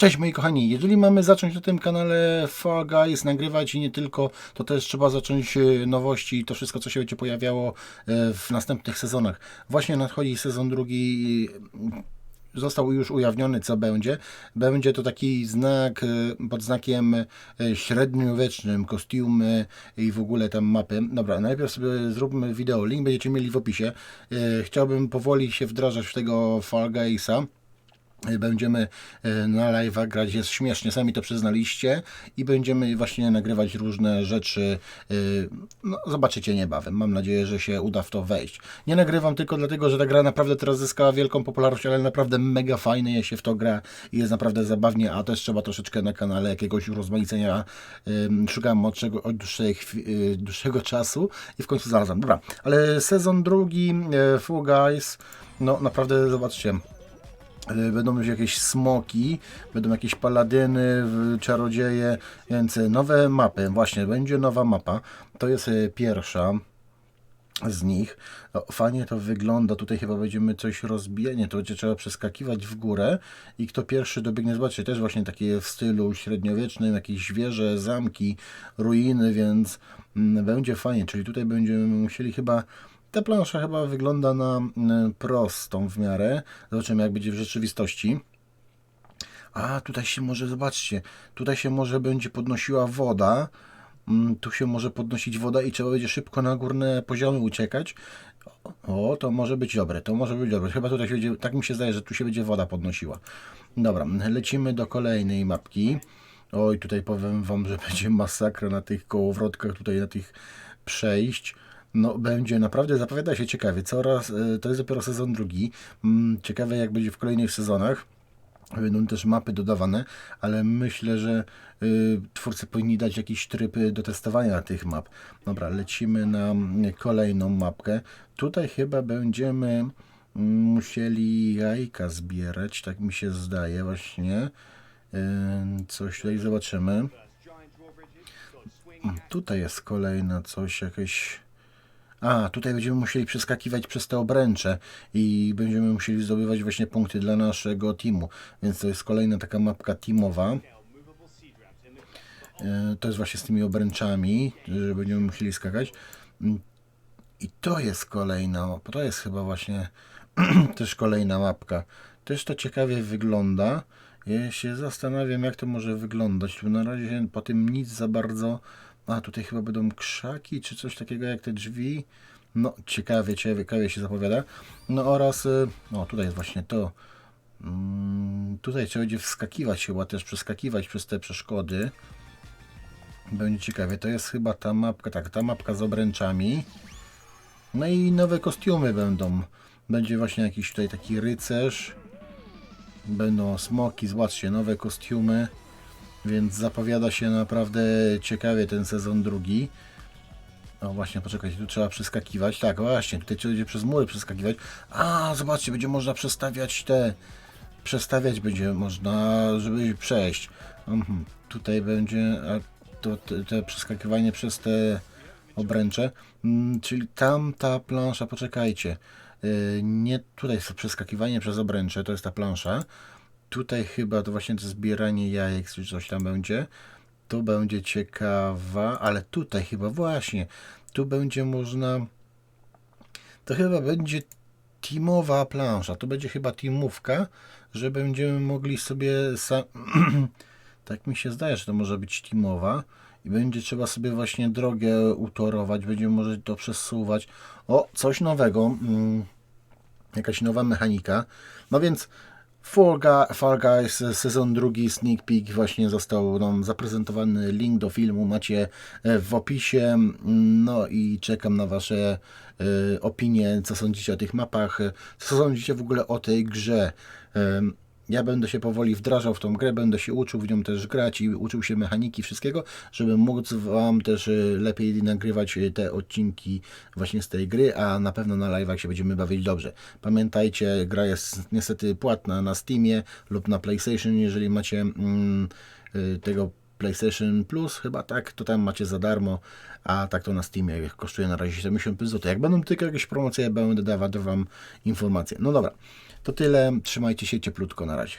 Cześć moi kochani, jeżeli mamy zacząć na tym kanale Fall Guys nagrywać i nie tylko, to też trzeba zacząć e, nowości i to wszystko, co się będzie pojawiało e, w następnych sezonach. Właśnie nadchodzi sezon drugi, e, został już ujawniony, co będzie. Będzie to taki znak e, pod znakiem średniowiecznym, kostiumy i w ogóle tam mapy. Dobra, najpierw sobie zróbmy wideo, link będziecie mieli w opisie. Chciałbym powoli się wdrażać w tego Fall Guysa. Będziemy e, na live'ach grać, jest śmiesznie, sami to przyznaliście i będziemy właśnie nagrywać różne rzeczy. e, No, zobaczycie niebawem. Mam nadzieję, że się uda w to wejść. Nie nagrywam tylko dlatego, że ta gra naprawdę teraz zyskała wielką popularność, ale naprawdę mega fajnie się w to gra i jest naprawdę zabawnie, a też trzeba troszeczkę na kanale jakiegoś urozmaicenia. Ym, Szukałem od, czego, od dłuższego czasu i w końcu znalazłem. Dobra, ale sezon drugi, e, Full Guys, no naprawdę zobaczcie. E, Będą już jakieś smoki, będą jakieś paladyny, czarodzieje, więc e, nowe mapy. Właśnie, będzie nowa mapa. To jest e, pierwsza z nich. Fajnie to wygląda. Tutaj chyba będziemy coś rozbijanie. To będzie trzeba przeskakiwać w górę i kto pierwszy dobiegnie, zobaczcie, też właśnie takie w stylu średniowiecznym, jakieś wieże, zamki, ruiny, więc mm, będzie fajnie. Czyli tutaj będziemy musieli chyba ta plansza chyba wygląda na mm, prostą w miarę. Zobaczymy, jak będzie w rzeczywistości. A, tutaj się może, zobaczcie, tutaj się może będzie podnosiła woda. Mm, Tu się może podnosić woda i trzeba będzie szybko na górne poziomy uciekać. O, to może być dobre, to może być dobre. Chyba tutaj się będzie, tak mi się zdaje, że tu się będzie woda podnosiła. Dobra, lecimy do kolejnej mapki. Oj, tutaj powiem Wam, że będzie masakra na tych kołowrotkach, tutaj na tych przejść. No, będzie naprawdę, zapowiada się ciekawie. Coraz, e, to jest dopiero sezon drugi. Mm, Ciekawe, jak będzie w kolejnych sezonach. Będą też mapy dodawane, ale myślę, że y, twórcy powinni dać jakiś tryb do testowania tych map. Dobra, lecimy na mm, kolejną mapkę. Tutaj chyba będziemy mm, musieli jajka zbierać, tak mi się zdaje właśnie. Y, coś tutaj zobaczymy. Tutaj jest kolejna coś, jakieś... A, tutaj będziemy musieli przeskakiwać przez te obręcze i będziemy musieli zdobywać właśnie punkty dla naszego teamu. Więc to jest kolejna taka mapka teamowa. E, To jest właśnie z tymi obręczami, że będziemy musieli skakać. Mm, I to jest kolejna mapa. To jest chyba właśnie też kolejna mapka. Też to ciekawie wygląda. Ja się zastanawiam, jak to może wyglądać. Na razie po tym nic za bardzo. A tutaj chyba będą krzaki, czy coś takiego jak te drzwi. No, ciekawie, ciekawie się zapowiada. No oraz, y, o tutaj jest właśnie to. Mm, Tutaj trzeba będzie wskakiwać chyba też, przeskakiwać przez te przeszkody. Będzie ciekawie. To jest chyba ta mapka, tak, ta mapka z obręczami. No i nowe kostiumy będą. Będzie właśnie jakiś tutaj taki rycerz. Będą smoki, zobaczcie, nowe kostiumy. Więc zapowiada się naprawdę ciekawie ten sezon drugi. O właśnie, poczekajcie, tu trzeba przeskakiwać. Tak, właśnie, tutaj trzeba będzie przez mury przeskakiwać. A, zobaczcie, będzie można przestawiać te... Przestawiać będzie można, żeby przejść. Mhm. Tutaj będzie to, te, te przeskakiwanie przez te obręcze. Mm, czyli tam ta plansza, poczekajcie. Yy, nie tutaj jest przeskakiwanie przez obręcze, to jest ta plansza. Tutaj chyba to właśnie to zbieranie jajek, czy coś tam będzie. Tu będzie ciekawa, ale tutaj chyba właśnie, tu będzie można, to chyba będzie teamowa plansza, to będzie chyba teamówka, że będziemy mogli sobie tak mi się zdaje, że to może być teamowa i będzie trzeba sobie właśnie drogę utorować, będziemy może to przesuwać. O, coś nowego, mm, jakaś nowa mechanika. No więc Fall, Gu- Fall Guys sezon drugi sneak peek właśnie został nam zaprezentowany. Link do filmu macie e, w opisie. No i czekam na Wasze e, opinie, co sądzicie o tych mapach, e, co sądzicie w ogóle o tej grze. Ja będę się powoli wdrażał w tą grę, będę się uczył w nią też grać i uczył się mechaniki wszystkiego, żeby móc Wam też e, lepiej nagrywać e, te odcinki właśnie z tej gry, a na pewno na live'ach się będziemy bawić dobrze. Pamiętajcie, gra jest niestety płatna na Steamie lub na PlayStation, jeżeli macie mm, y, tego PlayStation Plus, chyba tak, to tam macie za darmo, a tak to na Steamie kosztuje na razie 75 zł. Jak będą tylko jakieś promocje, będę dawać Wam informacje. No dobra, to tyle, trzymajcie się cieplutko, na razie.